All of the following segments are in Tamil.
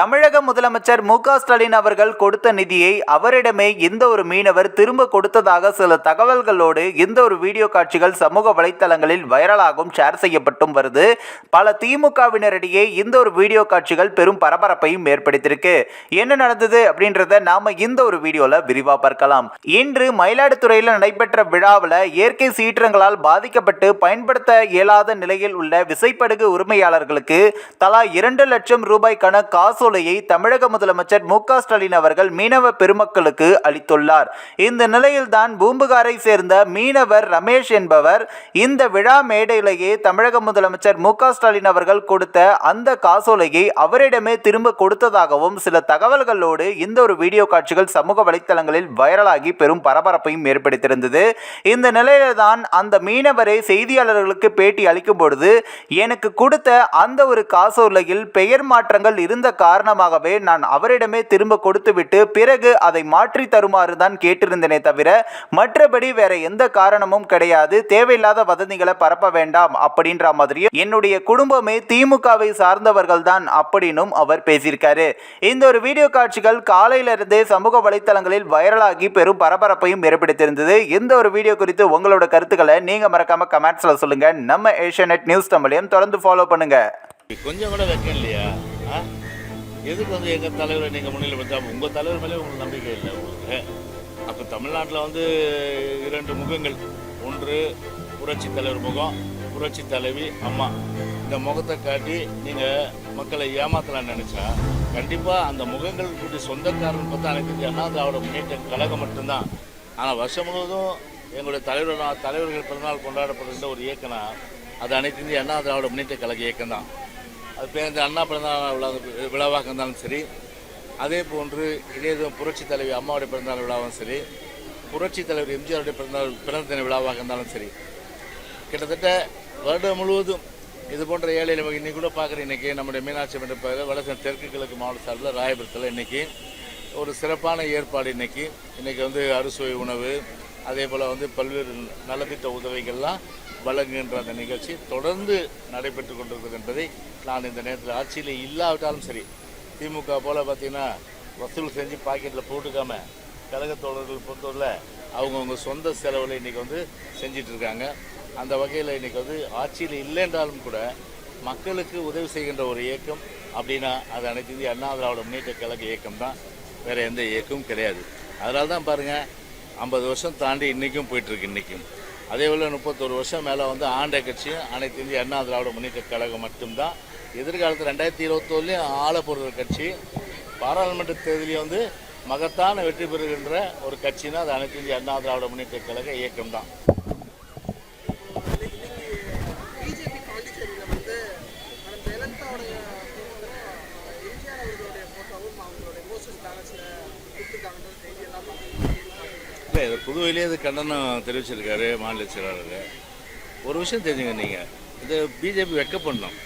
தமிழக முதலமைச்சர் மு ஸ்டாலின் அவர்கள் கொடுத்த நிதியை அவரிடமே இந்த ஒரு மீனவர் திரும்ப கொடுத்ததாக சில தகவல்களோடு இந்த ஒரு வீடியோ காட்சிகள் சமூக வலைத்தளங்களில் வைரலாகவும் ஷேர் செய்யப்பட்டும் வருது. பல திமுகவினரிடையே இந்த ஒரு வீடியோ காட்சிகள் பெரும் பரபரப்பையும் ஏற்படுத்தியிருக்கு. என்ன நடந்தது அப்படின்றத நாம இந்த ஒரு வீடியோல விரிவா பார்க்கலாம். இன்று மயிலாடுதுறையில் நடைபெற்ற விழாவில் இயற்கை சீற்றங்களால் பாதிக்கப்பட்டு பயன்படுத்த இயலாத நிலையில் உள்ள விசைப்படகு உரிமையாளர்களுக்கு தலா இரண்டு லட்சம் ரூபாய்க்கான காசோலையை தமிழக முதலமைச்சர் மு ஸ்டாலின் அவர்கள் மீனவ பெருமக்களுக்கு அளித்துள்ளார். இந்த நிலையில்தான் பூம்புகாரை சேர்ந்த மீனவர் ரமேஷ் என்பவர் இந்த விழா மேடையிலேயே தமிழக முதலமைச்சர் மு ஸ்டாலின் அவர்கள் கொடுத்த அந்த காசோலையை அவரிடமே திரும்ப கொடுத்ததாகவும் சில தகவல்களோடு இந்த ஒரு வீடியோ காட்சிகள் சமூக வலைத்தளங்களில் வைரலாகி பெரும் பரபரப்பையும் ஏற்படுத்தியிருந்தது. இந்த நிலையில்தான் அந்த மீனவரை செய்தியாளர்களுக்கு பேட்டி அளிக்கும் பொழுது எனக்கு கொடுத்த அந்த ஒரு காசோலையில் பெயர் மாற்றங்கள் இருந்த காரணமாகவே நான் அவரிடமே திரும்ப கொடுத்துவிட்டு பிறகு அதை மாற்றி தருமாறு தான் கேட்டிருந்தேனே தவிர மற்றபடி வேற எந்த காரணமும் கிடையாது. தேவையில்லாத வதந்திகளை பரப்ப வேண்டாம் அப்படின்ற மாதிரியும் என்னுடைய குடும்பமே திமுகவை சார்ந்தவர்கள் தான் அப்படின்னும் அவர் பேசியிருக்காரு. இந்த ஒரு வீடியோ காட்சிகள் காலையிலிருந்தே சமூக வலைத்தளங்களில் வைரலாகி பெரும் பரபரப்பையும் ஏற்படுத்தியிருந்தது. இந்த ஒரு வீடியோ குறித்து உங்களோட கருத்துக்களை நீங்க மறக்காம கமெண்ட்ஸ்ல சொல்லுங்க. நம்ம ஏஷியா நியூஸ் தமிழையும் தொடர்ந்து ஃபாலோ பண்ணுங்க. கொஞ்சம் கூட வைக்க இல்லையா? எதுக்கு வந்து எங்கள் தலைவரை நீங்கள் முன்னிலை வச்சா உங்கள் தலைவர் மேலே உங்களுக்கு நம்பிக்கை இல்லை உங்களுக்கு? அப்போ தமிழ்நாட்டில் வந்து இரண்டு முகங்கள். ஒன்று புரட்சி தலைவர் முகம் புரட்சி தலைவி அம்மா. இந்த முகத்தை காட்டி நீங்கள் மக்களை ஏமாத்தலாம்னு நினச்சா கண்டிப்பாக அந்த முகங்கள் சொந்தக்காரன் பார்த்தா எனக்கு அண்ணா திராவிட முன்னேற்ற கழகம் மட்டும்தான். ஆனால் வருஷம் முழுவதும் எங்களுடைய தலைவர் தலைவர்கள் பிறந்தநாள் கொண்டாடப்படுகின்ற ஒரு இயக்கம்னா அது அனைத்து இந்திய அண்ணா திராவிட முன்னேற்ற கழக இயக்கம் தான் அது பேர் அண்ணா பிறந்தநாள் விழா விழாவாக இருந்தாலும் சரி. அதே போன்று இதே புரட்சி தலைவி அம்மாவுடைய பிறந்தநாள் விழாவும் சரி புரட்சி தலைவர் எம்ஜிஆருடைய பிறந்தநாள் பிறந்த தின விழாவாக இருந்தாலும் சரி. கிட்டத்தட்ட வருடம் முழுவதும் இது போன்ற ஏழை நமக்கு இன்னைக்கு கூட பார்க்குற இன்னைக்கு நம்முடைய மீனாட்சி மண்டபத்தில் வடசன் தெற்கு கிழக்கு மாவட்ட சார்பில் ராயபுரத்தில் இன்னைக்கு ஒரு சிறப்பான ஏற்பாடு இன்னைக்கு. இன்றைக்கி வந்து அறுசுவை உணவு அதே போல் வந்து பல்வேறு நலத்திட்ட உதவிகள்லாம் வழங்குகின்ற அந்த நிகழ்ச்சி தொடர்ந்து நடைபெற்று கொண்டிருக்கிறது என்பதை நான் இந்த நேரத்தில் ஆட்சியில் இல்லாவிட்டாலும் சரி திமுக போல் பார்த்திங்கன்னா வசூல் செஞ்சு பாக்கெட்டில் போட்டுக்காம கழக தோழர்கள் பொறுத்தவரையில் அவங்கவுங்க சொந்த செலவில் இன்றைக்கி வந்து செஞ்சிட்ருக்காங்க அந்த வகையில் இன்றைக்கி வந்து ஆட்சியில் இல்லைன்றாலும் கூட மக்களுக்கு உதவி செய்கின்ற ஒரு இயக்கம் அப்படின்னா அது அனைத்து இந்திய அண்ணா திராவிட முன்னேற்ற கழக இயக்கம் தான் வேறு எந்த இயக்கமும் கிடையாது. அதனால தான் பாருங்கள் ஐம்பது வருஷம் தாண்டி இன்றைக்கும் போயிட்டுருக்கு இன்றைக்கும் அதே போல் முப்பத்தொரு வருஷம் மேலே வந்து ஆண்ட கட்சியும் அனைத்து இந்திய அண்ணா திராவிட முன்னேற்ற கழகம் மட்டும்தான். எதிர்காலத்தில் ரெண்டாயிரத்தி இருபத்தோருலேயும் ஆள போடுற கட்சி. பாராளுமன்ற தேர்தலையும் வந்து மகத்தான வெற்றி பெறுகின்ற ஒரு கட்சினா அது அனைத்து இந்திய அண்ணா திராவிட முன்னேற்ற கழக இயக்கம் தான் புதுவையிலே இது கண்டனம் தெரிவிச்சிருக்காரு மாநில செயலாளர். ஒரு விஷயம் தெரிஞ்சுங்க நீங்கள் இது பிஜேபி வெக்கப்படணும்.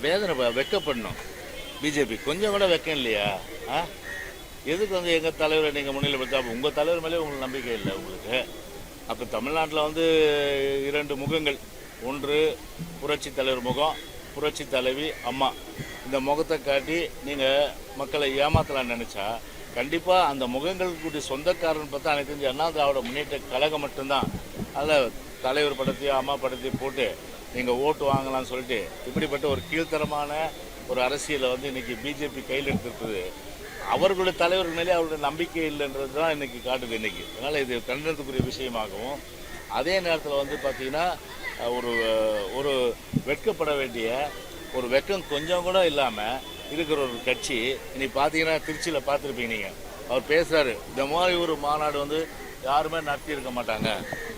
வேதனை வெக்க பண்ணும் பிஜேபி கொஞ்சம் கூட வெக்கம் இல்லையா? ஆ? எதுக்கு வந்து எங்கள் தலைவரை நீங்கள் முன்னிலை அப்போ உங்கள் தலைவர் மேலே உங்களுக்கு நம்பிக்கை இல்லை உங்களுக்கு? அப்போ தமிழ்நாட்டில் வந்து இரண்டு முகங்கள். ஒன்று புரட்சி தலைவர் முகம் புரட்சி தலைவி அம்மா. இந்த முகத்தை காட்டி நீங்கள் மக்களை ஏமாத்தலாம்னு நினச்சா கண்டிப்பாக அந்த முகங்கள் சொந்தக்காரன் பார்த்தா எனக்கு தெரிஞ்சு அண்ணா திராவிட முன்னேற்ற கழகம் மட்டும்தான். அதில் தலைவர் படத்தையும் அம்மா படத்தையும் போட்டு நீங்கள் ஓட்டு வாங்கலாம்னு சொல்லிட்டு இப்படிப்பட்ட ஒரு கீழ்த்தரமான ஒரு அரசியலை வந்து இன்னைக்கு பிஜேபி கையில் எடுத்துருக்குது. அவர்களுடைய தலைவர் மேலே அவருடைய நம்பிக்கை இல்லைன்றது தான் இன்னைக்கு காட்டுது இன்னைக்கு. அதனால் இது கண்டனத்துக்குரிய விஷயமாகவும் அதே நேரத்தில் வந்து பார்த்தீங்கன்னா ஒரு ஒரு வெட்கப்பட வேண்டிய ஒரு வெட்கம் கொஞ்சம் கூட இல்லாமல் இருக்கிற ஒரு கட்சி இன்னைக்கு பார்த்தீங்கன்னா திருச்சியில் பார்த்துருப்பீங்க நீங்கள் அவர் பேசுகிறாரு இந்த மாதிரி ஒரு மாநாடு வந்து யாருமே நடத்தியிருக்க மாட்டாங்க.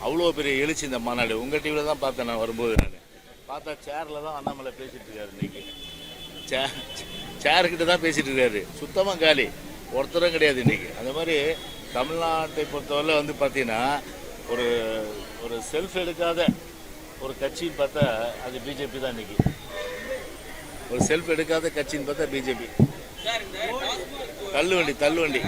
அவ்வளோ பெரிய எழுச்சி இந்த மாநாடு. உங்கள் டிவியில் தான் பார்த்தேன் நான் வரும்போது நான். பார்த்தா சேரில் தான் அண்ணாமலை பேசிகிட்டு இருக்காரு இன்னைக்கு. சே சேருக்கிட்ட தான் பேசிகிட்டு இருக்காரு. சுத்தமாக காலி. ஒருத்தரும் கிடையாது இன்னைக்கு. அந்த மாதிரி தமிழ்நாட்டை பொறுத்தவரை வந்து பார்த்தீங்கன்னா ஒரு ஒரு செல்ஃப் எடுக்காத ஒரு கட்சின்னு பார்த்தா அது பிஜேபி தான் இன்னைக்கு. ஒரு செல்ஃப் எடுக்காத கட்சின்னு பார்த்தா பிஜேபி தள்ளுவண்டி தள்ளுவண்டி.